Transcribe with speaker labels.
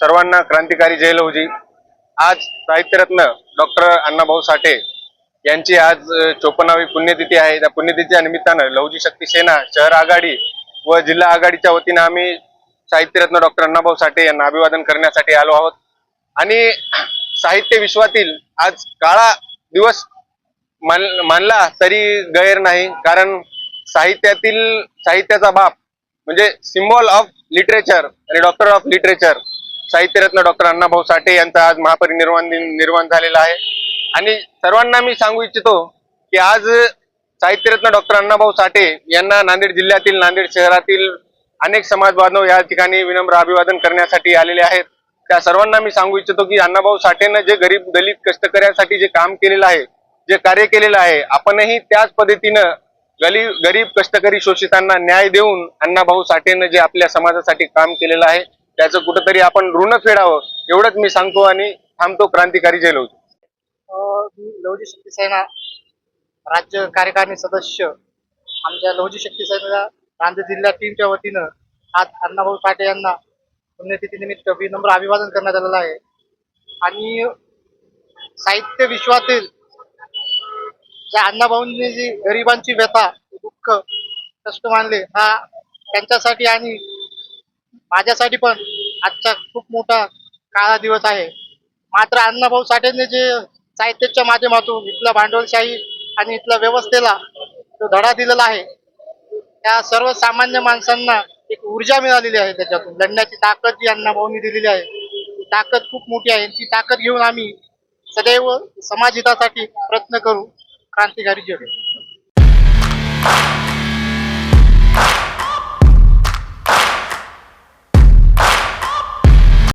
Speaker 1: सर्वांना क्रांतिकारी जय लवजी आज साहित्यरत्न डॉक्टर अण्णाभाऊ साठे यांची आज चोपन्नावी पुण्यतिथी आहे. त्या पुण्यतिथीच्या निमित्तानं लवजी शक्ती सेना शहर आघाडी व जिल्हा आघाडीच्या वतीनं आम्ही साहित्यरत्न डॉक्टर अण्णाभाऊ साठे यांना अभिवादन करण्यासाठी आलो आहोत. आणि साहित्य विश्वातील आज काळा दिवस मान मानला तरी गैर नाही. कारण साहित्यातील साहित्याचा बाप म्हणजे सिम्बॉल ऑफ लिटरेचर आणि डॉक्टर ऑफ लिटरेचर साहित्यरत्न डॉक्टर अण्णाभाऊ साठे यांचा आज महापरिनिर्वाण दिन निर्माण झालेला आहे. आणि सर्वांना मी सांगू इच्छितो की आज साहित्यरत्न डॉक्टर अण्णाभाऊ साठे यांना नांदेड जिल्ह्यातील नांदेड शहरातील अनेक समाज बांधव या ठिकाणी विनम्र अभिवादन करण्यासाठी आलेले आहेत. त्या सर्वांना मी सांगू इच्छितो की अण्णाभाऊ साठेनं जे गरीब दलित कष्टकऱ्यांसाठी जे काम केलेलं आहे जे कार्य केलेलं आहे आपणही त्याच पद्धतीनं गली गरीब कष्टकरी शोषितांना न्याय देऊन अण्णाभाऊ साठेनं जे आपल्या समाजासाठी काम केलेलं आहे त्याचं कुठंतरी आपण ऋण फेडावं एवढंच मी सांगतो आणि थांबतो क्रांतिकारी जय लवजी.
Speaker 2: मी लवजी शक्ती सेना राज्य कार्यकारिणी सदस्य आमच्या लवजी शक्ती सेना नांदेड जिल्हा टीमच्या वतीनं आज अण्णाभाऊ पाटे यांना पुण्यतिथीनिमित्त विनम्र अभिवादन करण्यात आलेलं आहे आणि साहित्य विश्वातील ज्या अण्णाभाऊंनी जी गरिबांची व्यथा दुःख कष्ट मानले हा त्यांच्यासाठी आणि माझ्यासाठी पण आजचा खूप मोठा काळा दिवस आहे. मात्र अण्णाभाऊ साठेंनी जे साहित्याच्या माध्यमातून इथलं भांडवलशाही आणि इथल्या व्यवस्थेला जो धडा दिलेला आहे त्या सर्वसामान्य माणसांना एक ऊर्जा मिळालेली आहे त्याच्यातून. लढण्याची ताकद जी अण्णाभाऊंनी दिलेली आहे ती ताकद खूप मोठी आहे. ती ताकद घेऊन आम्ही सदैव समाजहितासाठी प्रयत्न करू. क्रांतिकारी जग.